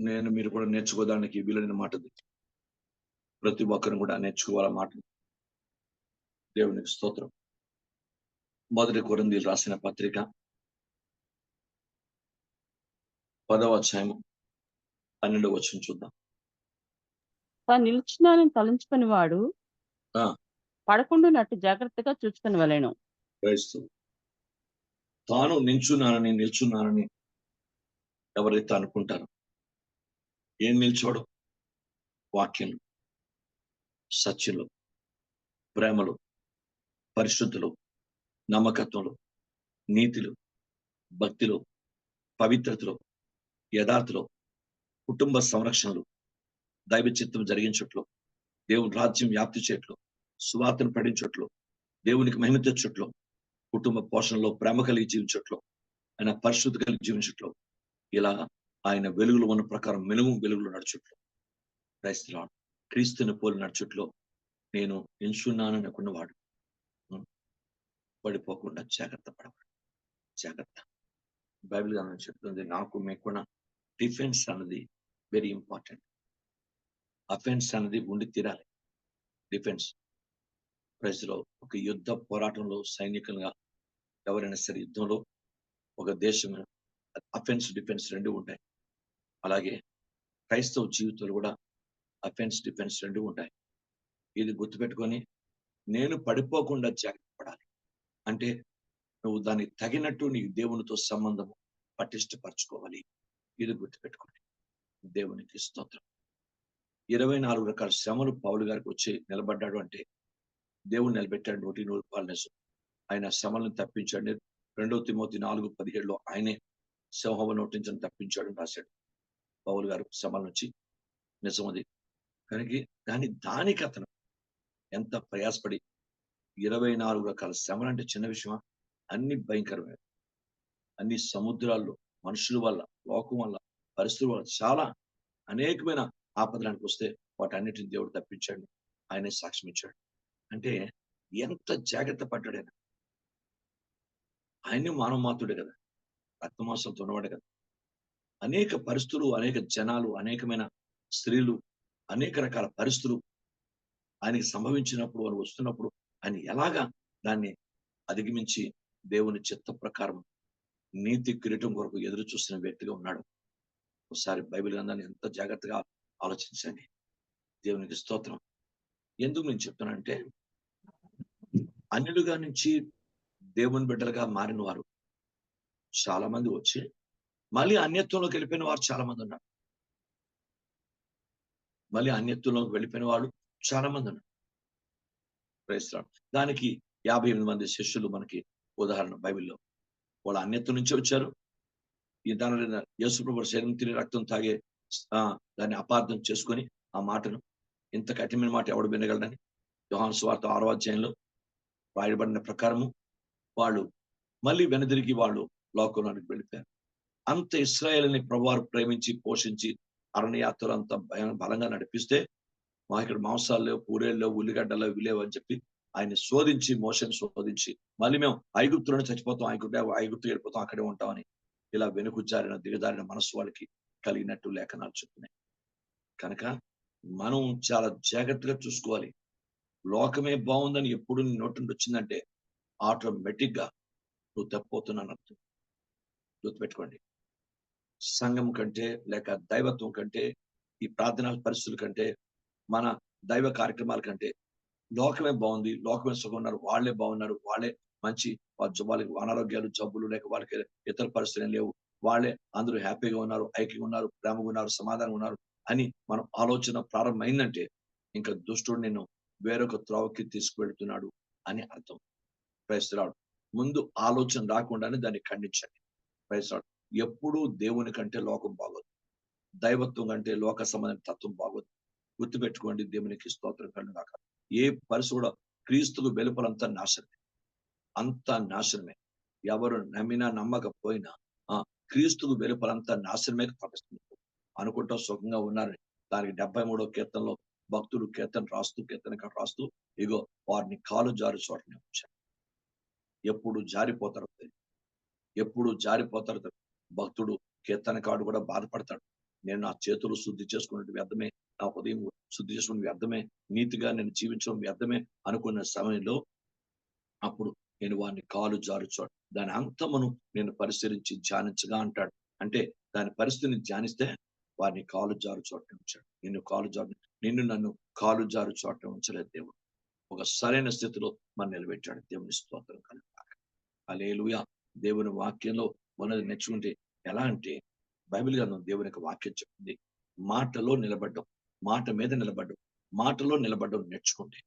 నేను మీరు కూడా నేర్చుకోవడానికి వీలైన మాట ఇది. ప్రతి ఒక్కరు కూడా నేర్చుకోవాల మాట. దేవునికి స్తోత్రం. మొదటి కొరిందీలు రాసిన పత్రిక. పదవ అధ్యాయము. పన్నెండవ వచ్చిన చూద్దాం. తాను నిలుచున్నానని తలంచుకుని వాడు. పడకుండానట్టు జాగ్రత్తగా చూసుకుని వెళ్ళను. క్రైస్తవు తాను నిల్చున్నానని నిల్చున్నానని ఎవరైతే అనుకుంటారో ఏం నిల్చోడు? వాక్యం. సత్యంలో ప్రేమలు పరిశుద్ధులు నమ్మకత్వములు నీతులు భక్తిలో పవిత్రతలో యథార్థలో కుటుంబ సంరక్షణలు దైవ చిత్తం జరిగించట్లు దేవుని రాజ్యం వ్యాప్తి చేయట్లు సువార్తను పడించట్లు దేవునికి మహిమ తెచ్చట్లు కుటుంబ పోషణలో ప్రేమ కలిగి జీవించట్లు ఆయన పరిశుద్ధి కలిగి జీవించట్లు. ఇలా ఆయన వెలుగులు ఉన్న ప్రకారం మెలుగు వెలుగులు నడుచుట్లో. క్రైస్తలాడు క్రీస్తుని పోలి నడుచుట్లో నేను ఎంచున్నాను అనుకున్నవాడు పడిపోకుండా జాగ్రత్త పడవాడు జాగ్రత్త. బైబిల్ గారు చెప్తుంది నాకు మీకున్న డిఫెన్స్ అన్నది వెరీ ఇంపార్టెంట్ అఫెన్స్ అన్నది ఉండి తీరాలి. డిఫెన్స్. ప్రజలో ఒక యుద్ధ పోరాటంలో సైనికులుగా ఎవరైనా సరే యుద్ధంలో ఒక దేశం అఫెన్స్ డిఫెన్స్ రెండు ఉంటాయి. అలాగే క్రైస్తవ జీవితాలు కూడా అఫెన్స్ డిఫెన్స్ రెండు ఉంటాయి. ఇది గుర్తుపెట్టుకొని నేను పడిపోకుండా జాగ్రత్త పడాలి. అంటే నువ్వు దానికి తగినట్టు నీ దేవునితో సంబంధం పటిష్టపరచుకోవాలి. ఇది గుర్తుపెట్టుకోండి. దేవునికి స్తోత్రం. ఇరవై నాలుగు రకాల శ్రమలు పౌలు గారికి వచ్చి నిలబడ్డాడు అంటే దేవుడు నిలబెట్టాడు నూటి నూరు పాలనేసు ఆయన శ్రమలను తప్పించాడు. రెండో తిమోతి నాలుగు పదిహేడులో ఆయనే సింహం నోటించని తప్పించాడు రాశాడు. పౌలు గారు శ్రమల నుంచి నిజమది. కనుక దాని దానికి అతను ఎంత ప్రయాసపడి ఇరవై నాలుగు రకాల శ్రమలు అంటే చిన్న విషయమా? అన్ని భయంకరమైన అన్ని సముద్రాల్లో మనుషుల వల్ల లోకం వల్ల పరిస్థితుల వల్ల చాలా అనేకమైన ఆపదలానికి వస్తే వాటన్నిటిని దేవుడు తప్పించాడు. ఆయనే సాక్ష్యం ఇచ్చాడు. అంటే ఎంత జాగ్రత్త పడ్డాడు ఆయన ఆయన్ని మానవ మాతుడే కదా. రక్తమాసంతో ఉన్నవాడే కదా. అనేక పరిస్థితులు అనేక జనాలు అనేకమైన స్త్రీలు అనేక రకాల పరిస్థితులు ఆయనకి సంభవించినప్పుడు వారు వస్తున్నప్పుడు ఆయన ఎలాగా దాన్ని అధిగమించి దేవుని చిత్త ప్రకారం నీతి కిరీటం కొరకు ఎదురు చూస్తున్న వ్యక్తిగా ఉన్నాడు. ఒకసారి బైబిల్ గ్రంథాన్ని ఎంత జాగ్రత్తగా ఆలోచించండి. దేవునికి స్తోత్రం. ఎందుకు నేను చెప్తానంటే అన్యులుగా నుంచి దేవుని బిడ్డలుగా మారిన వారు చాలా మంది వచ్చి మళ్ళీ అన్యత్వంలోకి వెళ్ళిపోయిన వారు చాలా మంది ఉన్నారు. మళ్ళీ అన్యత్వంలోకి వెళ్ళిపోయిన వాళ్ళు చాలా మంది ఉన్నారు దానికి యాభై ఎనిమిది మంది శిష్యులు మనకి ఉదాహరణ బైబిల్లో. వాళ్ళు అన్యత్వం నుంచి వచ్చారు. ఈ దాని యేసుప్రభు శరీరం తిని రక్తం తాగే ఆ దాన్ని అపార్థం చేసుకొని ఆ మాటను ఇంత కఠినమైన మాట ఎవడు వినగలడని? యోహాన్ స్వార్థ ఆరో అధ్యాయంలో రాయబడిన ప్రకారము వాళ్ళు మళ్ళీ వెనుదిరిగి వాళ్ళు లోకంలోనికి వెళ్ళిపోయారు. అంత ఇస్రాయేల్ని ప్రభువారు ప్రేమించి పోషించి అరణ్యయాత్రలు అంత భయం బలంగా నడిపిస్తే మా ఇక్కడ మాంసాలు లేవు పూరేళ్ళు ఉల్లిగడ్డలు అని చెప్పి ఆయన శోధించి మోషన్ శోధించి మళ్ళీ మేము ఐగుప్తులను చచ్చిపోతాం ఐగుప్తు ఐగుప్తు వెళ్ళిపోతాం అక్కడే ఉంటామని ఇలా వెనుకుజారిన దిగజారిన మనసు వాళ్ళకి కలిగినట్టు లేఖనాలు చెప్తున్నాయి. కనుక మనం చాలా జాగ్రత్తగా చూసుకోవాలి. లోకమే బాగుందని ఎప్పుడు నీ నోటి నుండి వచ్చిందంటే ఆటోమేటిక్గా నువ్వు తప్పిపోతున్నాను అర్థం. గుర్తుపెట్టుకోండి. సంఘం కంటే లేక దైవత్వం కంటే ఈ ప్రార్థనా పరిస్థితుల కంటే మన దైవ కార్యక్రమాల కంటే లోకమే బాగుంది లోకమే సుఖం ఉన్నారు వాళ్ళే బాగున్నారు వాళ్ళే మంచి వాళ్ళకి అనారోగ్యాలు జబ్బులు లేక వాళ్ళకి ఇతర పరిస్థితులు లేవు. వాళ్ళే అందరూ హ్యాపీగా ఉన్నారు ఐక్యంగా ఉన్నారు ప్రేమగా ఉన్నారు సమాధానంగా ఉన్నారు అని మనం ఆలోచన ప్రారంభమైందంటే ఇంకా దుష్టుడు నిన్ను వేరొక త్రోవకి తీసుకువెళ్తున్నాడు అని అర్థం. ప్రయత్నాడు ముందు ఆలోచన రాకుండానే దాన్ని ఖండించండి. ప్రయత్నాడు ఎప్పుడూ దేవుని కంటే లోకం బాగోదు. దైవత్వం కంటే లోక సంబంధం తత్వం బాగోదు. గుర్తుపెట్టుకోండి దేవునికి స్తోత్రం కళ్ళు కాక ఏ పరిస్థితి కూడా క్రీస్తుకు వెలుపలంతా నాశనమే. అంతా నాశనమే. ఎవరు నమ్మినా నమ్మకపోయినా ఆ క్రీస్తుకు వెలుపలంతా నాశనమే తప్పిస్తుంది. అనుకుంటా సుఖంగా ఉన్నారని. దానికి డెబ్బై మూడో కీర్తనలో భక్తుడు కీర్తన రాస్తూ కీర్తన రాస్తూ ఇగో వారిని కాలు జారి చోటనే ఉంచారు. ఎప్పుడు జారిపోతారో తెలియదు ఎప్పుడు జారిపోతారో తెలియదు భక్తుడు కీర్తనకాడు కూడా బాధపడతాడు. నేను నా చేతులు శుద్ధి చేసుకున్నట్టు వ్యర్థమే నా ఉదయం శుద్ధి చేసుకున్న వ్యర్థమే నీతిగా నేను జీవించడం వ్యర్థమే అనుకున్న సమయంలో అప్పుడు నేను వారిని కాలు జారుచాడు. దాని అంతమును నేను పరిశీలించి ధ్యానించగా అంటాడు. అంటే దాని పరిస్థితిని ధ్యానిస్తే వారిని కాలు జారు చోట ఉంచాడు. నిన్ను కాలు జారు నిన్ను నన్ను కాలు జారు చోట ఉంచలేదు దేవుడు. ఒక సరైన స్థితిలో మనం నిలబెట్టాడు. దేవుని స్తోత్రం కనుక అలేలుయ దేవుని వాక్యంలో మనది నేర్చుకుంటే ఎలా అంటే బైబిల్ గ్రంథం దేవుని యొక్క వాక్యం చెప్పింది మాటలో నిలబడ్డం మాట మీద నిలబడ్డం మాటలో నిలబడ్డం నేర్చుకుంటే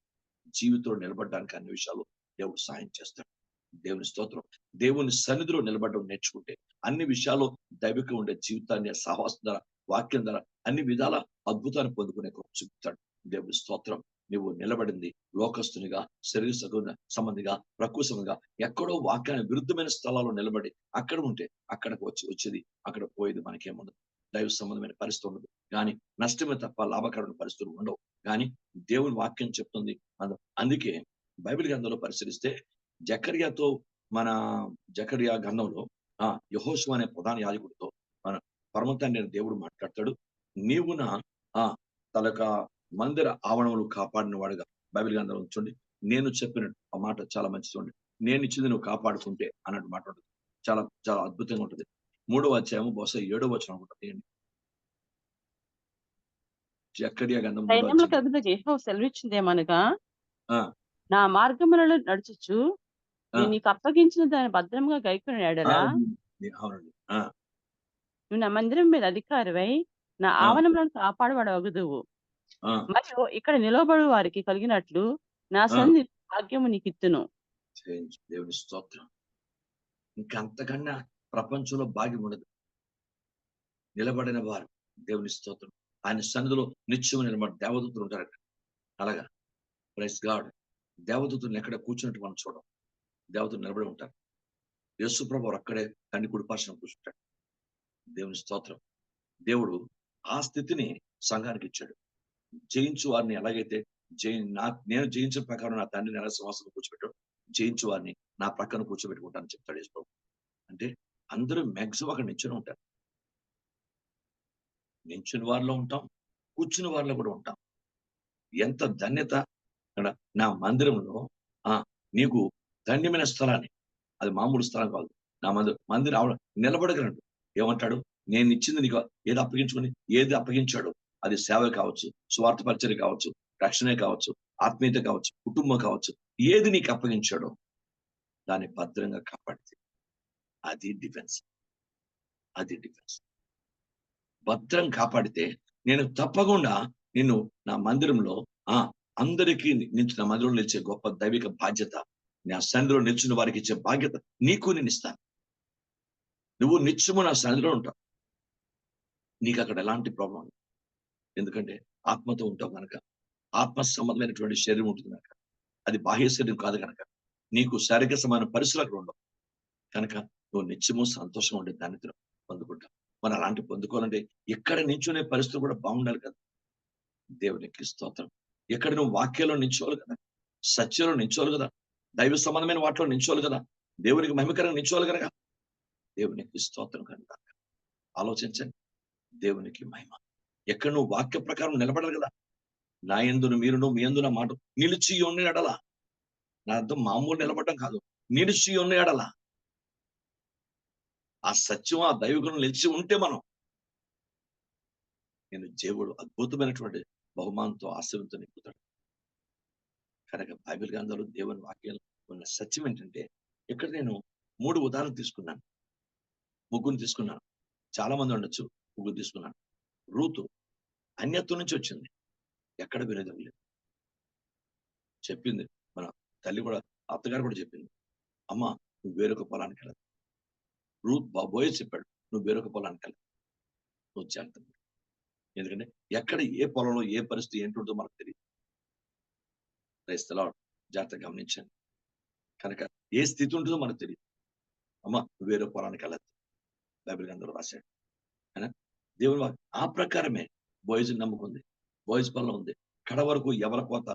జీవితంలో నిలబడడానికి అన్ని విషయాలు దేవుడు సాయం చేస్తాడు. దేవుని స్తోత్రం దేవుని సన్నిధిలో నిలబడడం నేర్చుకుంటే అన్ని విషయాలు దైవిక ఉండే జీవితాన్ని సాహసం ద్వారా వాక్యం ద్వారా అన్ని విధాల అద్భుతాన్ని పొందుకునే చూపుతాడు దేవుని స్తోత్రం. నువ్వు నిలబడింది లోకస్తునిగా శరీర సగుణ సంబంధిగా ప్రకృశముగా ఎక్కడో వాక్యానికి విరుద్ధమైన స్థలాల్లో నిలబడి అక్కడ ఉంటే అక్కడికి వచ్చి వచ్చేది అక్కడ పోయేది మనకేముండదు దైవ సంబంధమైన పరిస్థితి ఉండదు. కానీ నష్టమే తప్ప లాభకరమైన పరిస్థితులు ఉండవు. కానీ దేవుని వాక్యం చెప్తుంది అందుకే బైబిల్ గ్రంథంలో పరిశీలిస్తే జకర్యాతో మన జకర్యా గ్రంథంలో ఆ యహోషు అనే ప్రధాన యాజకుడితో మన పరమతాన్ని దేవుడు మాట్లాడతాడు. నీవు నా ఆ తలక మందిర ఆవరణలు కాపాడిన వాడుగా బైబిల్ గ్రంథంలో ఉంచండి నేను చెప్పినట్టు ఆ మాట చాలా మంచిది ఉండి నేను ఇచ్చింది నువ్వు కాపాడుకుంటే అన్నట్టు మాట ఉంటుంది. చాలా చాలా అద్భుతంగా ఉంటుంది. మూడవ అధ్యాయము బహుశా ఏడవ వచనం యెహోవా సెలవిచ్చిందేమనగా ఆ. నా మార్గములలో నడుచుచు నీకు అప్పగించిన దాన్ని భద్రంగా గైకొని అవునండి. నువ్వు నా మందిరం మీద అధికారివై నా. ఆవరణలను కాపాడబడవగదువు మరియు ఇక్కడ నిలవబడు వారికి కలిగినట్లు నా. సన్ని భాగ్యము నీకు ఇత్తును దేవుని స్తోత్రం. ఇంకా అంతకన్నా ప్రపంచంలో భాగ్యం ఉండదు. నిలబడిన వారు దేవుని స్తోత్రం. ఆయన సన్నిధిలో నిత్యం నిలబడి దేవదూతులు ఉంటారు అక్కడ అలాగా? ప్రైస్ గాడ్ దేవదూతులను ఎక్కడ కూర్చున్నట్టు మనం చూడం. దేవతలు నిలబడి ఉంటారు. యేసుప్రభు అక్కడే తండ్రి కుడిపార్శ్వం కూర్చుంటాడు దేవుని స్తోత్రం. దేవుడు ఆ స్థితిని సంఘానికి ఇచ్చాడు. జయించు వారిని ఎలాగైతే జయి నా నేను జయించిన ప్రకారం నా తండ్రి ఎలా సంవత్సరం కూర్చోబెట్టాడు జయించు వారిని నా ప్రక్కన కూర్చోబెట్టుకుంటానని చెప్తాడు యేసు ప్రభు. అంటే అందరూ మ్యాక్సిమం అక్కడ నించుని ఉంటారు. నించుని వారిలో ఉంటాం కూర్చుని వారిలో కూడా ఉంటాం. ఎంత ధన్యత అక్కడ నా మందిరంలో ఆ నీకు ధన్యమైన స్థలాన్ని అది మామూలు స్థలం కాదు. నా మందిరం మందిరం ఆవిడ నిలబడగలడు. ఏమంటాడు? నేను ఇచ్చింది నీకు ఏది అప్పగించుకొని ఏది అప్పగించాడు? అది సేవ కావచ్చు స్వార్థ పరిచయం కావచ్చు రక్షణే కావచ్చు ఆత్మీయత కావచ్చు కుటుంబం కావచ్చు ఏది నీకు అప్పగించాడో దాన్ని భద్రంగా కాపాడితే అది డిఫెన్స్ అది డిఫెన్స్ భద్రం కాపాడితే నేను తప్పకుండా నిన్ను నా మందిరంలో ఆ అందరికీ నిలిచి నా మందిరంలో నిలిచే గొప్ప దైవిక బాధ్యత నా సన్నిధిలో నిల్చున్న వారికి ఇచ్చే బాధ్యత నీకు నేను ఇస్తాను. నువ్వు నిత్యము నా సన్నిధిలో ఉంటావు. నీకు అక్కడ ఎలాంటి ప్రాబ్లం ఎందుకంటే ఆత్మతో ఉంటావు కనుక ఆత్మ సంబంధమైనటువంటి శరీరం ఉంటుంది కనుక అది బాహ్య శరీరం కాదు కనుక నీకు శారీరక సమాన పరిస్థితులు అక్కడ ఉండవు. కనుక నువ్వు నిత్యము సంతోషం ఉండే దాన్ని పొందుకుంటావు. మనం అలాంటి పొందుకోవాలంటే ఎక్కడ నించునే పరిస్థితులు కూడా బాగుండాలి కదా. దేవునికి స్తోత్రం. ఎక్కడ నువ్వు వాక్యంలో నించోవాలి కదా. సత్యంలో నించోవాలి కదా. దైవ సంబంధమైన వాటిలో నించోవాలి కదా. దేవునికి మహిమకరంగా నించోవాలి కనుక దేవునికి స్తోత్రం కనుక ఆలోచించండి. దేవునికి మహిమ. ఎక్కడ నువ్వు వాక్య ప్రకారం నిలబడాలి కదా. నా ఎందును మీరును మీ ఎందున మాట. నిలిచి ఉన్న ఎడల. నా అర్థం మామూలు నిలబడటం కాదు. నిలిచి ఉన్న ఎడల. ఆ సత్యం ఆ దైవగుణం నిలిచి ఉంటే మనం. నేను దేవుడు అద్భుతమైనటువంటి బహుమానంతో ఆశీర్వంతో నింపుతాడు కనుక బైబిల్ గ్రంథాలు దేవుని వాక్యాలు ఉన్న సత్యం ఏంటంటే ఇక్కడ నేను మూడు ఉదాహరణలు తీసుకున్నాను. ముగ్గురు తీసుకున్నాను. చాలా మంది ఉండొచ్చు. ముగ్గురు తీసుకున్నాను. రూతు. అన్యత్వం నుంచి వచ్చింది. ఎక్కడ విరోధం లేదు. చెప్పింది మన తల్లి కూడా అత్తగారు కూడా చెప్పింది. అమ్మ నువ్వు వేరొక పొలానికి వెళ్ళదు రూత్ బాబోయే చెప్పాడు నువ్వు వేరొక పొలానికి వెళ్ళదు నువ్వు జాగ్రత్త ఎందుకంటే ఎక్కడ ఏ పొలంలో ఏ పరిస్థితి ఏంటుందో మనకు తెలియదు. క్రైస్తలో జాగ్రత్త గమనించండి. కనుక ఏ స్థితి ఉంటుందో మనకు తెలియదు. అమ్మ వేరే పొలానికి వెళ్ళదు బైబిల్ గ్రంథంలో రాశాడు. అయినా దేవుని ఆ ప్రకారమే బాయ్స్ నమ్ముకుంది బాయ్స్ పనులు ఉంది. కడ వరకు ఎవరి కోత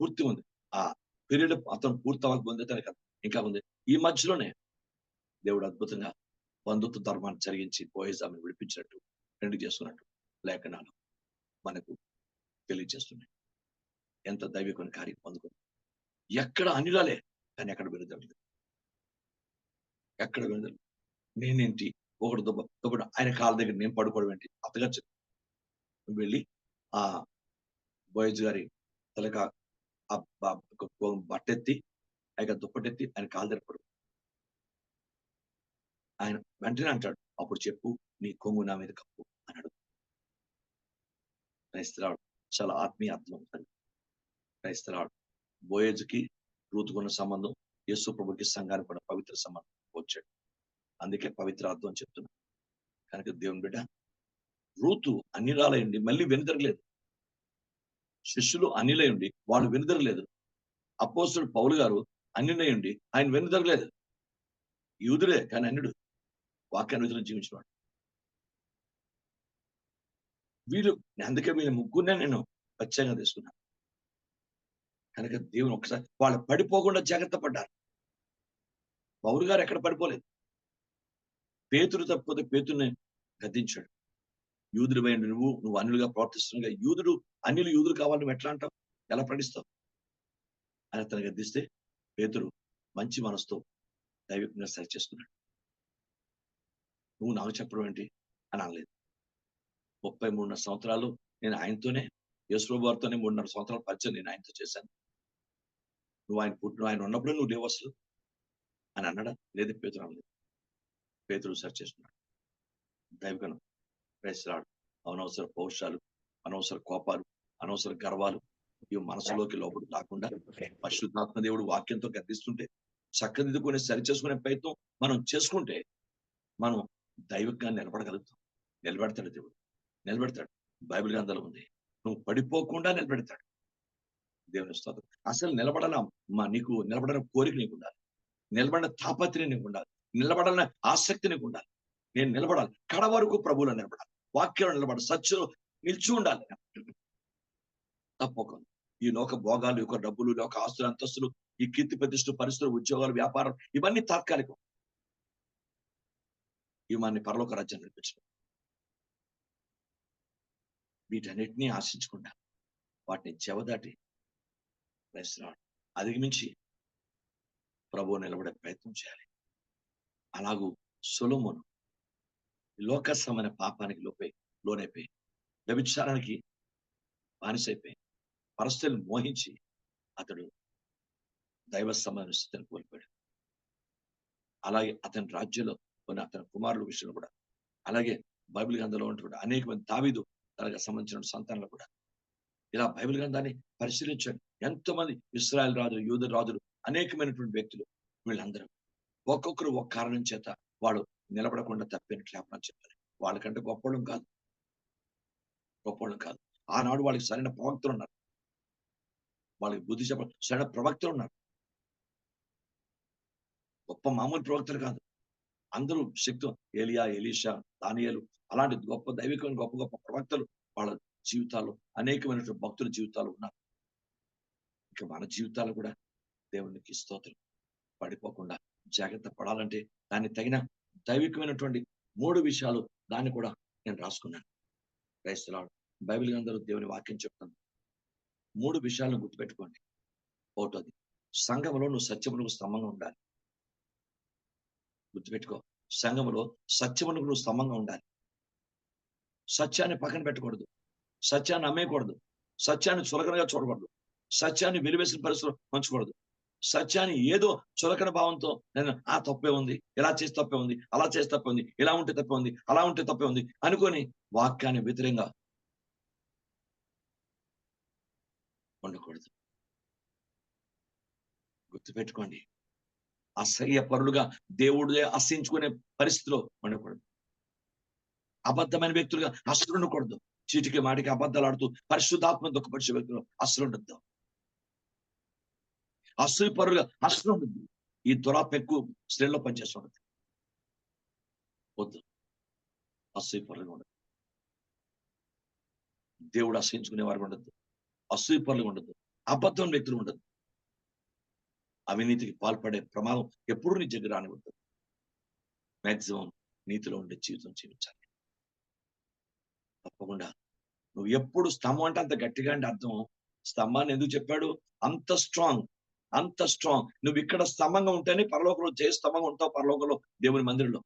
పూర్తి ఉంది. ఆ పీరియడ్ అతను పూర్తి అవ్వకపోతే తనకి ఇంకా ఉంది. ఈ మధ్యలోనే దేవుడు అద్భుతంగా బంధుత్వ ధర్మాన్ని జరిగించి బాయ్స్ ఆమెను విడిపించినట్టు రెండు చేసుకున్నట్టు లేఖనాలు మనకు తెలియజేస్తున్నాయి. ఎంత దైవికమైన కార్యం పొందుకుంది ఎక్కడ అనిలాలే కానీ ఎక్కడ విడుదల ఎక్కడ విడుదల నేనేంటి? ఒకటి దుబ్బ ఒకటి ఆయన కాళ్ళ దగ్గర నేను పడుకోవడం ఏంటి? అత్తగా వెళ్ళి ఆ బోయజ్ గారి తలక ఆ బ- బట్టెత్తి ఆయన దుప్పటెత్తి ఆయన కాళ్ళ ఆయన వెంటనే అంటాడు అప్పుడు చెప్పు నీ కొంగు నా మీద కప్పు అన్నాడు క్రైస్తరాడు చాలా ఆత్మీయ అర్థం ఉంటుంది క్రైస్తరాడు బోయేజుకి రూతుకున్న సంబంధం యేసు ప్రభుకి సంఘానికి కూడా పవిత్ర సంబంధం వచ్చాడు. అందుకే పవిత్ర అర్థం చెప్తున్నాడు చెప్తున్నా. కనుక దేవుని బిడ్డ రూతు అనిలాలయండి మళ్ళీ వెనుదరలేదు. శిష్యులు అన్నిలయండి వాళ్ళు వెనుదరలేదు. అపోస్తుడు పౌలు గారు అన్నినయుండి ఆయన వెనుదరలేదు. యూదుడే కానీ అన్యుడు వాక్యాన్ని విధులు జీవించినవాడు. వీళ్ళు అందుకే వీళ్ళ ముగ్గురునే నేను ప్రత్యేకంగా తీసుకున్నాను. కనుక దేవుని ఒకసారి వాళ్ళు పడిపోకుండా జాగ్రత్త పడ్డారు. పౌరు గారు ఎక్కడ పడిపోలేదు? పేతురు తప్పిపోతే పేతుని గద్దించాడు. యూదుడు పోయిండు నువ్వు నువ్వు అన్యులుగా ప్రవర్తిస్తుండగా యూదుడు అన్యులు యూదులు కావాలి నువ్వు ఎట్లా అంటావు? ఎలా ప్రకటిస్తావు అని అతను గద్దిస్తే పేతురు మంచి మనసుతో దైవికంగా సరి చేసుకున్నాడు. నువ్వు నాకు చెప్పడం ఏంటి? అని అనలేదు. ముప్పై మూడున్నర సంవత్సరాలు నేను ఆయనతోనే యేసుప్రభు వారితోనే మూడున్నర సంవత్సరాలు పరిచయం నేను ఆయనతో చేశాను. నువ్వు ఆయన పుట్టిన ఆయన ఉన్నప్పుడు నువ్వు లేవు అని అన్నాడా? లేదు పేతురు అనలేదు. పేతురు సరి చేసుకున్నాడు. దైవగణం ప్రేసరాడు అనవసర పౌరుషాలు అనవసర కోపాలు అనవసర గర్వాలు ఇవి మనసులోకి లోపల రాకుండా పరిశుద్ధాత్మ దేవుడు వాక్యంతో గర్దిస్తుంటే చక్కదిద్దుకునే సరి చేసుకునే ప్రయత్నం మనం చేసుకుంటే మనం దైవికంగా నిలబడగలుగుతాం. నిలబెడతాడు దేవుడు. నిలబెడతాడు. బైబిల్ గ్రంథాలు ఉంది. నువ్వు పడిపోకుండా నిలబెడతాడు. దేవుని స్తోత్రం. అసలు నిలబడలాం మా నీకు నిలబడని కోరిక నీకు ఉండాలి. నిలబడిన తాపత్రయం నీకు ఉండాలి. నిలబడాలనే ఆసక్తి నీకు ఉండాలి. నేను నిలబడాలి. కడ వరకు ప్రభువులో నిలబడాలి. వాక్యాలను నిలబడాలి సత్యం నిలిచి ఉండాలి. తప్పకుండా. ఈ లోక భోగాలు యొక్క డబ్బులు లోక ఆస్తులు అంతస్తులు ఈ కీర్తి ప్రతిష్టలు పరిస్థితులు ఉద్యోగాలు వ్యాపారం ఇవన్నీ తాత్కాలికం. ఇవి పరలోక రాజ్యం నడిపించడం. వీటన్నిటినీ ఆశించకుండా వాటిని చెవదాటి ప్రశ్న అధిగమించి ప్రభువు నిలబడే ప్రయత్నం చేయాలి. అలాగూ సులమును లోకసమైన పాపానికి లోపై లోనైపోయి వ్యభిచారానికి బానిసైపోయి పరిస్థితులను మోహించి అతడు దైవ సమాన స్థితిని కోల్పోయాడు. అలాగే అతని రాజ్యంలో కొన్ని అతని కుమారుల విషయంలో కూడా అలాగే బైబిల్ గ్రంథంలో ఉన్నటువంటి అనేక మంది తావీదు తనకు సంబంధించిన సంతానాలు కూడా. ఇలా బైబిల్ గ్రంథాన్ని పరిశీలించండి. ఎంతమంది ఇస్రాయల్ రాజులు యూద రాజులు అనేకమైనటువంటి వ్యక్తులు వీళ్ళందరూ ఒక్కొక్కరు ఒక కారణం చేత వాడు నిలబడకుండా తప్పిన జ్ఞాపనం చెప్పారు వాళ్ళకంటే గొప్పడం కాదు. గొప్పడం కాదు. ఆనాడు వాళ్ళకి సరైన ప్రవక్తలు ఉన్నారు. వాళ్ళకి బుద్ధి చెప్ప సరైన ప్రవక్తలు ఉన్నారు. గొప్ప మామూలు ప్రవక్తలు కాదు. అందరూ శక్తి ఏలియా ఎలీషా దానియలు అలాంటి గొప్ప దైవికమైన గొప్ప గొప్ప ప్రవక్తలు వాళ్ళ జీవితాలు అనేకమైనటువంటి భక్తుల జీవితాలు ఉన్నారు. ఇక మన జీవితాలు కూడా దేవునికి స్తోత్రం. పడిపోకుండా జాగ్రత్త పడాలంటే దాన్ని తగిన దైవికమైనటువంటి మూడు విషయాలు దాన్ని కూడా నేను రాసుకున్నాను. క్రైస్తలాడు బైబిల్ అందరూ దేవుని వాక్యం చెప్తాను మూడు విషయాలను గుర్తుపెట్టుకోండి. ఒకటోది సంఘంలో నువ్వు సత్యమునకు స్తంభంగా ఉండాలి. గుర్తుపెట్టుకో సంఘములో సత్యమునకు నువ్వు స్తంభంగా ఉండాలి. సత్యాన్ని పక్కన పెట్టకూడదు. సత్యాన్ని అమ్మేయకూడదు సత్యాన్ని చులకనగా చూడకూడదు. సత్యాన్ని విలువేసిన పరిస్థితులు ఉంచకూడదు. సత్యాన్ని ఏదో చులకన భావంతో నేను ఆ తప్పే ఉంది ఇలా చేసి తప్పే ఉంది అలా చేసి తప్పే ఉంది ఇలా ఉంటే తప్పే ఉంది అలా ఉంటే తప్పే ఉంది అనుకొని వాక్యాన్ని వ్యతిరేకంగా ఉండకూడదు. గుర్తుపెట్టుకోండి అసహ్య పరులుగా దేవుడే అసహించుకునే పరిస్థితిలో ఉండకూడదు. అబద్ధమైన వ్యక్తులుగా అసలు ఉండకూడదు. చీటికి మాటికి అబద్ధాలు ఆడుతూ పరిశుద్ధాత్మ దుఃఖపరిచే వ్యక్తులు అసలు ఉండద్దు. అసూపరులు పరులుగా అసలు ఈ దురాత్మ ఎక్కువ స్త్రీల్లో పనిచేస్తుండదు వద్దు. అసూపరులుగా ఉండదు. దేవుడు అసహించుకునే వారికి ఉండద్దు అసూపరులుగా ఉండదు. అబద్ధం వ్యక్తులు ఉండదు. అవినీతికి పాల్పడే ప్రమాదం ఎప్పుడు నీ దగ్గర ఉంటుంది మాక్సిమం నీతిలో ఉండే జీవితం జీవించాలి. తప్పకుండా. నువ్వు ఎప్పుడు స్తంభం అంటే అంత గట్టిగా అంటే అర్థం. స్తంభాన్ని ఎందుకు చెప్పాడు? అంత స్ట్రాంగ్ అంత స్ట్రాంగ్ నువ్వు ఇక్కడ స్తంభంగా ఉంటేనే పరలోకంలో జయ స్తంభంగా ఉంటావు పరలోకంలో దేవుని మందిరంలో.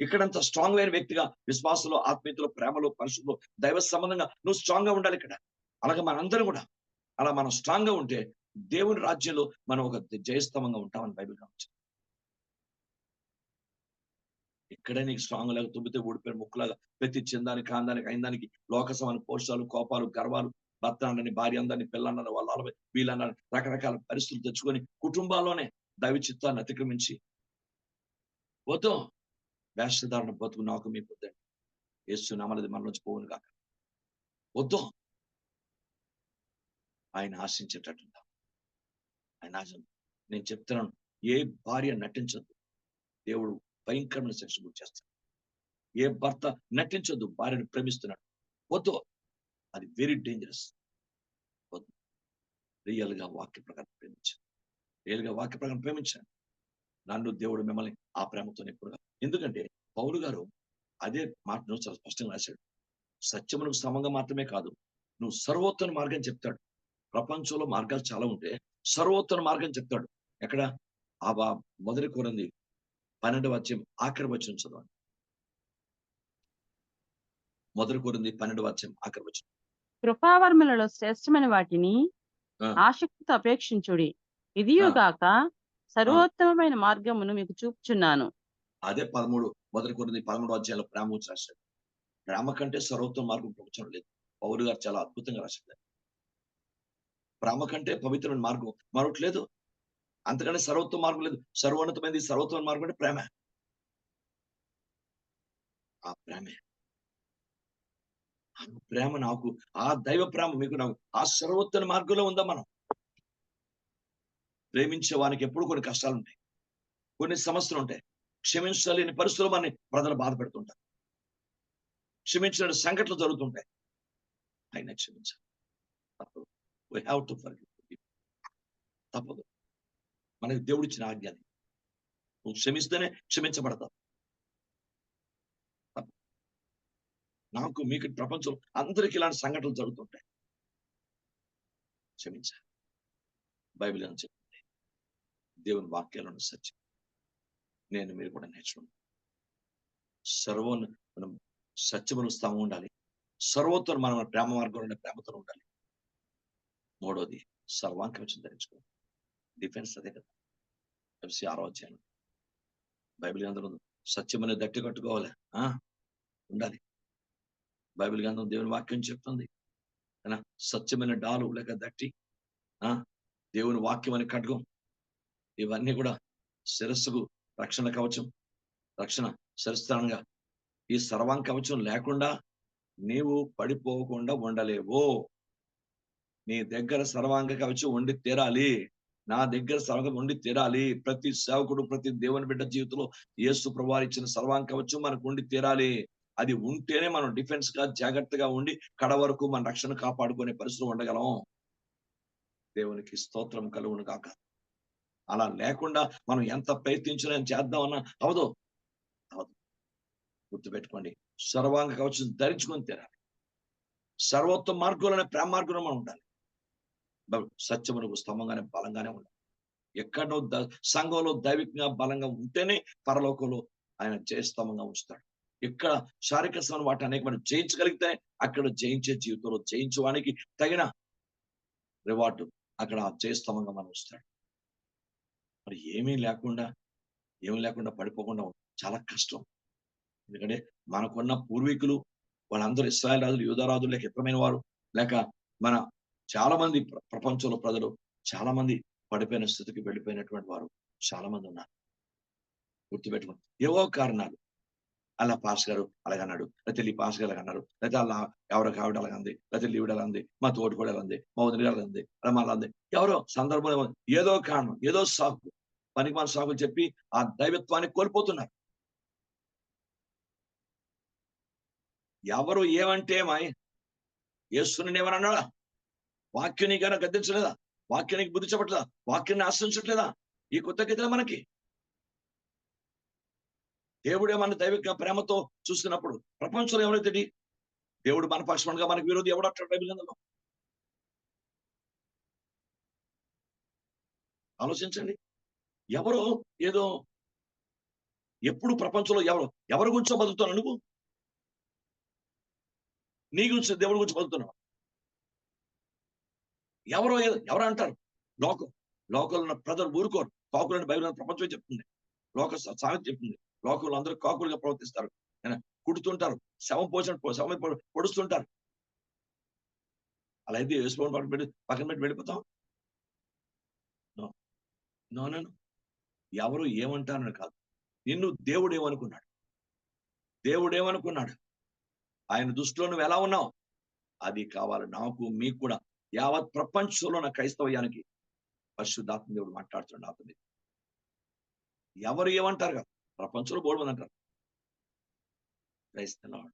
ఇక్కడంత స్ట్రాంగ్ అయిన వ్యక్తిగా విశ్వాసంలో ఆత్మీయతలో ప్రేమలో పరిశుద్ధలో దైవ సంబంధంగా నువ్వు స్ట్రాంగ్గా ఉండాలి ఇక్కడ. అలాగే మనందరం కూడా. అలా మనం స్ట్రాంగ్గా ఉంటే దేవుని రాజ్యంలో మనం ఒక జయస్తంభంగా ఉంటామని బైబిల్ కావచ్చు ఇక్కడే నీకు స్ట్రాంగ్ లాగా తుమ్మితే ఊడిపోయిన ముక్కులాగా ప్రతి చిందానికి కాందానికి అయిందానికి లోకసమైన పోషాలు కోపాలు గర్వాలు భర్త అన్నని భార్య అందని పిల్లన్నని వాళ్ళ వీళ్ళన్న రకరకాల పరిస్థితులు తెచ్చుకొని కుటుంబాల్లోనే దైవ చిత్తాన్ని అతిక్రమించి వద్దు వేషధారణ బతుకు నాకు మీ పొద్దండి యేసు నమలది మన నుంచి పోవును కాక వద్దు ఆయన ఆశించేటట్టుందా? ఆయన ఆశ నేను చెప్తున్నాను ఏ భార్య నటించద్దు దేవుడు భయంకరమైన శిక్ష గురి చేస్తాడు. ఏ భర్త నటించొద్దు భార్యను ప్రేమిస్తున్నాడు. వద్దు అది వెరీ డేంజరస్ రియల్గా వాక్య ప్రకారం ప్రేమించాను రియల్గా వాక్య ప్రకారం ప్రేమించాను నన్ను దేవుడు మిమ్మల్ని ఆ ప్రేమతో ఎక్కువగా ఎందుకంటే పౌలు గారు అదే మాటను చాలా స్పష్టంగా రాశాడు. సత్యమునకు సమంగా మాత్రమే కాదు నువ్వు సర్వోత్తమ మార్గం చెప్తాడు. ప్రపంచంలో మార్గాలు చాలా ఉంటే సర్వోత్తమ మార్గం చెప్తాడు. ఎక్కడ? ఆ బా- మొదటి కూరంది పన్నెండు వచ్చం ఆఖరి వచ్చిన చదవండి. మొదటి కోరింది పన్నెండు వచ్చం ఆఖరి వచ్చిన కృపావర్మలలో శ్రేష్టమైన వాటిని. ఆసక్తితో అపేక్షించుడి. ఇదియుగాక సర్వోత్తమమైన మార్గమును మీకు చూపుచున్నాను. అదే పదమూడు మొదటి కోరింది పదమూడు అధ్యాయంలో ప్రేమ రాశాడు. ప్రేమ కంటే సర్వోత్తమ మార్గం ప్రపంచం లేదు. పౌరు గారు చాలా అద్భుతంగా రాశాడు ప్రేమ కంటే పవిత్రమైన మార్గం మరొకటి లేదు. అంతకంటే సర్వోత్తమ మార్గం లేదు. సర్వోన్నతమైనది సర్వోత్తమ మార్గం అంటే ప్రేమ. ఆ ప్రేమే. ప్రేమ నాకు ఆ దైవ ప్రేమ మీకు నాకు ఆ సర్వోత్తర మార్గంలో ఉందా మనం? ప్రేమించే వానికి ఎప్పుడు కొన్ని కష్టాలు ఉంటాయి కొన్ని సమస్యలు ఉంటాయి క్షమించలేని పరిస్థితులు మనని ప్రజలు బాధ పెడుతుంటారు. క్షమించిన సంఘటనలు జరుగుతుంటాయి. ఆయన క్షమించాలి తప్పదు. హ్యావ్ టు ఫర్ తప్పదు. మనకి దేవుడిచ్చిన ఆజ్ఞ అది. నువ్వు క్షమిస్తేనే క్షమించబడతావు. నాకు మీకు ప్రపంచం అందరికి ఇలాంటి సంఘటనలు జరుగుతుంటాయి. క్షమించాలి బైబిల్ అని చెప్తుంది? దేవుని వాక్యాలను సత్యం. నేను మీరు కూడా నేర్చుకున్నాను సర్వం మనం సత్యమును స్థానం ఉండాలి. సర్వోత్తరం మనం ప్రేమ మార్గంలో ప్రేమతో ఉండాలి. మూడోది సర్వాంకవచం ధరించుకోవాలి డిఫెన్స్ అదే కదా. ఎఫ్సి ఆరో అధ్యాయం. బైబిల్ అందరూ సత్యం అనేది దట్టి కట్టుకోవాలి. ఆ? ఉండాలి. బైబిల్ గ్రంథం దేవుని వాక్యం చెప్తుంది. సత్యమైన డాలు లేక దట్టి ఆ దేవుని వాక్యం అనే ఖడ్గం. ఇవన్నీ కూడా శిరస్సుకు రక్షణ కవచం రక్షణ శిరస్థానంగా. ఈ సర్వాంగ కవచం లేకుండా నీవు పడిపోకుండా ఉండలేవు. నీ దగ్గర సర్వాంగ కవచం ఉండి తీరాలి. నా దగ్గర సర్వాంగం ఉండి తీరాలి. ప్రతి సేవకుడు ప్రతి దేవుని బిడ్డ జీవితంలో యేసు ప్రభువారు ఇచ్చిన సర్వాంగ కవచం మనకు ఉండి తీరాలి. అది ఉంటేనే మనం డిఫెన్స్గా జాగ్రత్తగా ఉండి కడ వరకు మన రక్షణ కాపాడుకునే పరిస్థితి ఉండగలం. దేవునికి స్తోత్రం కలుగును కాక అలా లేకుండా మనం ఎంత ప్రయత్నించినా చేద్దామన్నా అవదు. అవదు. గుర్తుపెట్టుకోండి. సర్వాంగ కవచం ధరించుకొని తీరాలి సర్వోత్తమ మార్గంలోనే ప్రేమ మార్గంలో మనం ఉండాలి. సత్యమునకు స్తంభంగానే బలంగానే ఉండాలి. ఎక్కడో ద- సంఘంలో దైవికంగా బలంగా ఉంటేనే పరలోకంలో ఆయన జయస్తంభంగా ఉంచుతాడు. ఇక్కడ శారీరక శ్రమ వాటి అనేక మనం జయించగలిగితే అక్కడ జయించే జీవితంలో జయించడానికి తగిన రివార్డు అక్కడ ఆ జయస్తంభంగా మనం వస్తాడు. మరి ఏమీ లేకుండా ఏమీ లేకుండా పడిపోకుండా చాలా కష్టం. ఎందుకంటే మనకున్న పూర్వీకులు వాళ్ళందరూ ఇస్రాయల్ రాజులు యూదరాజులు లేక ఇతరమైన వారు లేక మన చాలా మంది ప్ర- ప్రపంచంలో ప్రజలు చాలా మంది పడిపోయిన స్థితికి వెళ్ళిపోయినటువంటి వారు చాలా మంది ఉన్నారు. గుర్తుపెట్టుకోండి. ఏవో కారణాలు. అలా పాస్ గారు అలాగన్నాడు. లేకపోతే ఈ పాస్ గారు అన్నారు లేకపోతే అలా ఎవరో కావిడ అలాగంది. లేకపోతే లీవిడ అలా ఉంది మా తోటి కూడా అలా ఉంది మా వదిలి అలా ఉంది అలా మళ్ళీ ఉంది ఎవరో సందర్భం ఏదో కారణం ఏదో సాకు పనికి మన సాకులు చెప్పి ఆ దైవత్వాన్ని కోల్పోతున్నారు. ఎవరు ఏమంటే మాయ్? ఏసుని ఏమన్నాడా వాక్యం నీకైనా గద్దించలేదా? వాక్యానికి బుద్ధి చెప్పట్లేదా? వాక్యాన్ని ఆశ్రయించట్లేదా? ఈ కొత్త గీతలు మనకి. దేవుడే మన దైవిక ప్రేమతో చూసినప్పుడు ప్రపంచంలో ఎవరైతే దేవుడు మన పక్షంగా మనకు విరోధి ఎవడు అంటాడు బైబిల్ ఆలోచించండి. ఎవరు ఏదో ఎప్పుడు ప్రపంచంలో ఎవరు ఎవరి గురించో బతుకుతున్నావు నువ్వు? నీ గురించి దేవుడి గురించి బతుకుతున్నావు? ఎవరో ఎవరు అంటారు? లోకం. లోకంలో ఉన్న ప్రజలు ఊరుకోరు. కాకులని బైబిల్ ప్రపంచమే చెప్తుంది. లోక సామెత చెప్తుంది. లోకంలో అందరూ కాకులుగా ప్రవర్తిస్తారు. కుడుతుంటారు. శవం పోసిన శవం పొడుస్తుంటారు. అలా అయితే వేసుకోవడం పక్కన పెట్టి పక్కన పెట్టి వెళ్ళిపోతాం. నో. నో ఎవరు ఏమంటారని కాదు. నిన్ను దేవుడు ఏమనుకున్నాడు? దేవుడు ఏమనుకున్నాడు? ఆయన దృష్టిలో నువ్వు ఎలా ఉన్నావు? అది కావాలి. నాకు మీకు కూడా. యావత్ ప్రపంచంలో నా క్రైస్తవ్యానికి పరిశుద్ధాత్మ దేవుడు మాట్లాడుతున్నాడు. నాతో ఎవరు ఏమంటారు కదా? ప్రపంచంలో బోర్డు మంది అంటారు. క్రైస్తవాడు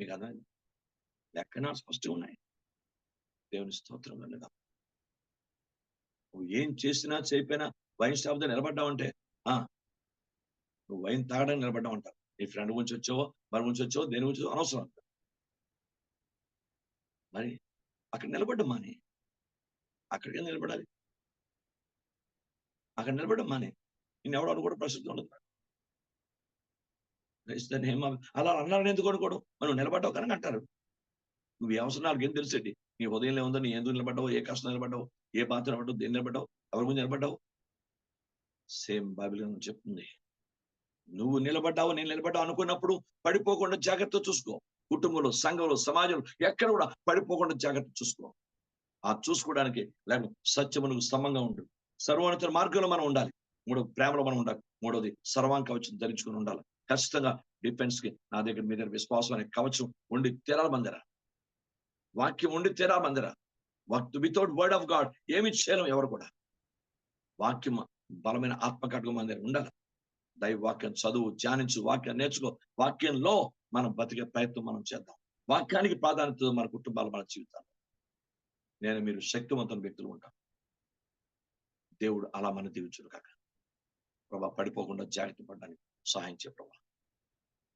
మీకు అర్థమైంది? లెక్కన స్పష్టంగా ఉన్నాయి. దేవుని స్తోత్రం వెళ్ళగా నువ్వు ఏం చేసినా చేయకపోయినా వైన్ షాప్ నిలబడ్డావంటే ఆ నువ్వు వైన్ తాగడానికి నిలబడ్డావు అంటారు. నీ ఫ్రెండ్ గురించి వచ్చావో మరి గురించి వచ్చావో దేని గురించి అనవసరం అంటారు. మరి అక్కడ నిలబడ్డం మాని. అక్కడికే నిలబడాలి. అక్కడ నిలబడడం మాని. నేను ఎవడో కూడా ప్రసిద్ధి ఉండదు. క్రైస్తవ అలా అన్నారని ఎందుకు అనుకోవడం మనం నిలబడ్డావు కనుక అంటారు. నువ్వు ఏ అవసరం నాకు ఏం తెలిసేది నీ ఉదయం ఏముందో నీ ఎందుకు నిలబడ్డావు? ఏ కష్టం నిలబడ్డావు? ఏ బాధ నిలబడ్డావు? దేని నిలబడ్డావు? ఎవరి ముందు నిలబడ్డావు? సేమ్ బైబిల్ చెప్తుంది. నువ్వు నిలబడ్డావు నేను నిలబడ్డావు అనుకున్నప్పుడు పడిపోకుండా జాగ్రత్త చూసుకో. కుటుంబంలో సంఘంలో సమాజంలో ఎక్కడ కూడా పడిపోకుండా జాగ్రత్త చూసుకో. ఆ చూసుకోవడానికి లేకపోతే సత్యమునకు స్తంభంగా ఉండు. సర్వోన్నత మార్గంలో మనం ఉండాలి. మూడో ప్రేమలో మనం ఉండాలి. మూడోది సర్వాంక వచ్చి ధరించుకుని ఉండాలి. ఖచ్చితంగా డిఫెన్స్కి నా దగ్గర మీ దగ్గర విశ్వాసం అనే కవచం ఉండి తీరాలి మందిర. వాక్యం ఉండి తీరాలి మందిర. వితౌట్ వర్డ్ ఆఫ్ గాడ్ ఏమి చేయలేం ఎవరు కూడా. వాక్యం బలమైన ఆత్మకట్టుగా మన దగ్గర ఉండాలి. దైవ వాక్యం చదువు ధ్యానించు వాక్యం నేర్చుకో. వాక్యంలో మనం బతికే ప్రయత్నం మనం చేద్దాం. వాక్యానికి ప్రాధాన్యత మన కుటుంబాలు మన జీవితాలు. నేను మీరు శక్తివంతమైన వ్యక్తులు ఉంటాను దేవుడు అలా మన దీవించుడు కాక. ప్రభా పడిపోకుండా జాగ్రత్త పడడానికి సహాయం చే ప్రభా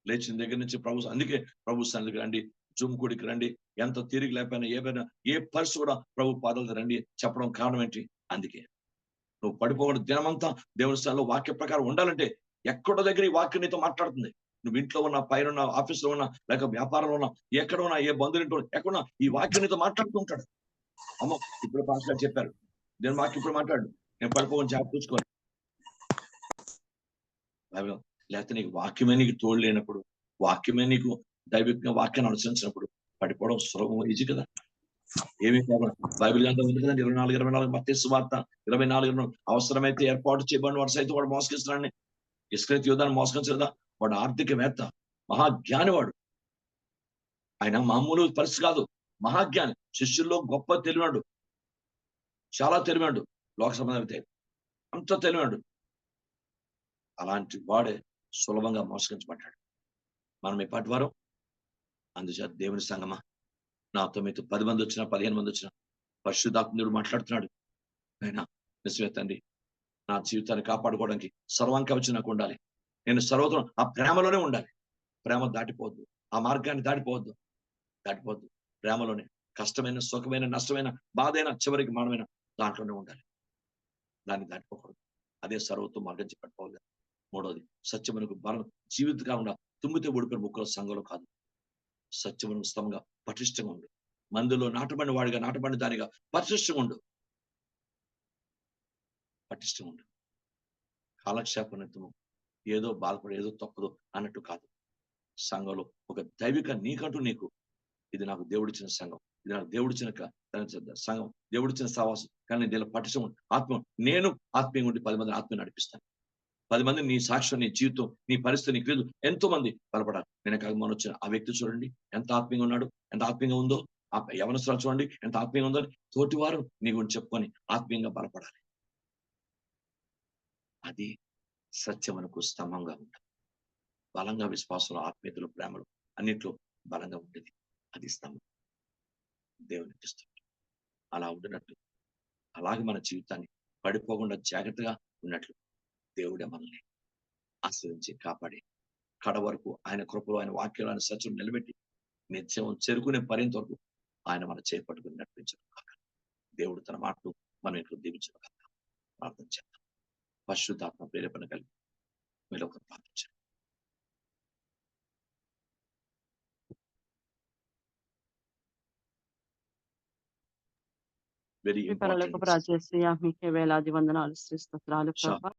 లేచిన దగ్గర నుంచి ప్రభు అందుకే ప్రభు సన్నిధికి రండి జుమ్ గుడికి రండి ఎంత తిరిగి లేకపోయినా ఏమైనా ఏ పరిస్థితి కూడా ప్రభు పాదాలు రండి చెప్పడం కారణం ఏంటి? అందుకే. నువ్వు పడిపోకుండా దినమంతా దేవుని స్థలంలో వాక్య ప్రకారం ఉండాలంటే ఎక్కడో దగ్గర ఈ వాక్యం నీతో మాట్లాడుతుంది. నువ్వు ఇంట్లో ఉన్నా పైన ఉన్న ఆఫీస్లో ఉన్నా లేక వ్యాపారంలో ఉన్నా ఎక్కడ ఉన్నా ఏ బంధువులు ఇంట్లో ఎక్కడున్నా ఈ వాక్యం నీతో మాట్లాడుతూ ఉంటాడు. అమ్మ ఇప్పుడు పాస్టర్ చెప్పారు నేను వాక్యం ఇప్పుడు మాట్లాడు నేను పడిపోకుండా జాబ్ చూసుకోవాలి లేకపోతే నీకు వాక్యమే నీకు తోడు లేనప్పుడు వాక్యమే నీకు దైవికంగా వాక్యాన్ని అనుసరించినప్పుడు పడిపోవడం సులభం ఈజీ కదా? ఏమీ కాదు. బైబిల్ గ్రంథం ఉంది కదండి ఇరవై నాలుగు ఇరవై నాలుగు మత్తే సువార్త ఇరవై నాలుగు అవసరమైతే ఏర్పాటు చేయబడిన వాడు సైతం వాడు మోసగిస్తున్నాడని ఇస్క్రేత్ యోధాన్ని మోసగించలేదా? వాడు ఆర్థికవేత్త మహాజ్ఞాని వాడు ఆయన మామూలు పరిస్థితి కాదు. మహాజ్ఞాని శిష్యుల్లో గొప్ప తెలివాడు చాలా తెలివాడు లోక సంబంధమైతే అంత తెలివాడు అలాంటి వాడే సులభంగా మోసగించబడ్డాడు. మనం ఇప్పటి వారం అందుచేత దేవుని సంగమా నాతో మీతో పది మంది వచ్చినా పదిహేను మంది వచ్చినా పరిశుద్ధాత్ముడు మాట్లాడుతున్నాడు. అయినా నిజమే తండ్రి నా జీవితాన్ని కాపాడుకోవడానికి సర్వాంకవచ్చి నాకు ఉండాలి. నేను సర్వత్రం ఆ ప్రేమలోనే ఉండాలి. ప్రేమ దాటిపోవద్దు ఆ మార్గాన్ని దాటిపోవద్దు దాటిపోవద్దు ప్రేమలోనే కష్టమైన సుఖమైన నష్టమైన బాధైన చివరికి మనమైన దాంట్లోనే ఉండాలి. దాన్ని దాటిపోకూడదు. అదే సర్వత్వం మార్గం చెప్పట్టుకోవాలి మూడోది సత్యమునకు బలం జీవిత కాకుండా తుమ్మితే ఓడిపోయిన ముక్కల సంఘంలో కాదు. సత్యమును స్థంగా పటిష్టంగా ఉండు. మందులో నాటబడిన వాడిగా నాటబడిన దానిగా పటిష్టంగా ఉండు. పటిష్టంగా ఉండు. కాలక్షేప నిమిత్తము ఏదో బాధపడు ఏదో తప్పదు అన్నట్టు కాదు. సంఘంలో ఒక దైవిక నీకంటూ నీకు ఇది నాకు దేవుడిచ్చిన సంఘం. ఇది నాకు దేవుడిచ్చిన సంఘం. దేవుడిచ్చిన సావాసం కానీ దీనిలో పటిష్టం ఆత్మ నేను ఆత్మీయంగా ఉండి పది మందిని ఆత్మీయ నడిపిస్తాను. పది మంది నీ సాక్ష్యం నీ జీవితం నీ పరిస్థితి నీ క్రియలు ఎంతో మంది బలపడాలి. నేను కాక వచ్చిన ఆ వ్యక్తి చూడండి ఎంత ఆత్మీయంగా ఉన్నాడు ఎంత ఆత్మీయంగా ఉందో ఆ యవనస్తురాలు చూడండి ఎంత ఆత్మీయంగా ఉందో తోటి వారు నీ గురించి చెప్పుకొని ఆత్మీయంగా బలపడాలి. అది సత్యమునకు స్తంభంగా ఉంటుంది బలంగా విశ్వాసంలో ఆత్మీయతలు ప్రేమలు అన్నిట్లో బలంగా ఉండేది అది స్తంభం. దేవుని ఇస్తుంది అలా ఉండినట్లు అలాగే మన జీవితాన్ని పడిపోకుండా జాగ్రత్తగా ఉన్నట్లు దేవుడే మనల్ని ఆశ్రయించి కాపాడి కడ వరకు ఆయన కృపలో ఆయన వాక్యాలు ఆయన సత్యం నిలబెట్టి నిత్యం చేరుకునే పర్యంత వరకు ఆయన మన చేపట్టుకుని నడిపించడం కాక. దేవుడు తన మాటలు మనం ఇంట్లో దీవించడం కాక. ప్రార్థన చేద్దాం. పరిశుద్ధాత్మ ప్రేరేపణ కలిగి మీరు ఒక ప్రార్థించండి. వెరీ ఇంపార్టెంట్ రాజేసయ్య మీకే వేలాది వందనాలు స్తోత్రాలు Sure. ప్రభా.